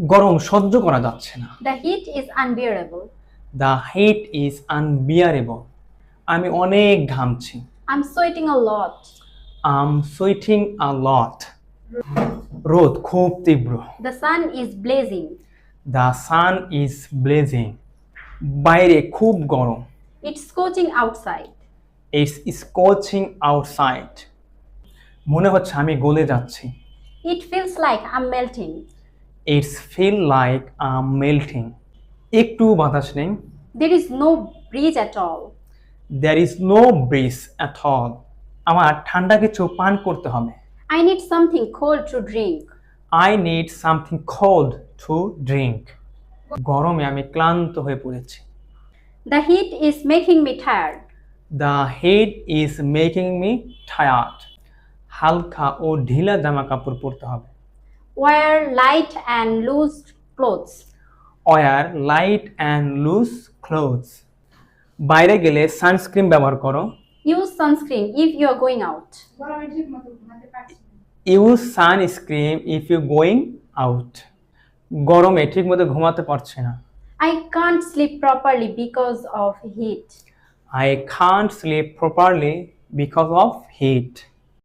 গরম সহ্য করা যাচ্ছে না The হিট is unbearable. The heat is unbearable আমি অনেক ঘামছি I'm sweating a lot. I'm sweating a lot রোদ খুব তীব্র The sun is blazing. The sun is blazing বাইরে খুব গরম it's scorching outside. It's scorching outside মনে হচ্ছে আমি গলে যাচ্ছি It like like I'm melting. It's feel like I'm melting একটু বাতাস নেই। There is no breeze at all. There is no breeze at all আমার ঠান্ডা কিছু পান করতে হবে। I need something cold to drink. I need something cold to drink গরমে আমি ক্লান্ত হয়ে পড়েছি। The heat is making me tired. The heat is making me tired হালকা ও ঢিলা জামা কাপড় পরতে হবে। Wear light and loose clothes. Wear light and loose clothes বাইরে গেলে সানস্ক্রিন ব্যবহার করো Use sunscreen if you are going out. বলো আমি ঠিক মতো ঘুমাতে পারছি না use sunscreen if you going out গরমে ঠিকমতো ঘুমাতে পারছি না I can't sleep properly because of heat. I can't sleep properly because of heat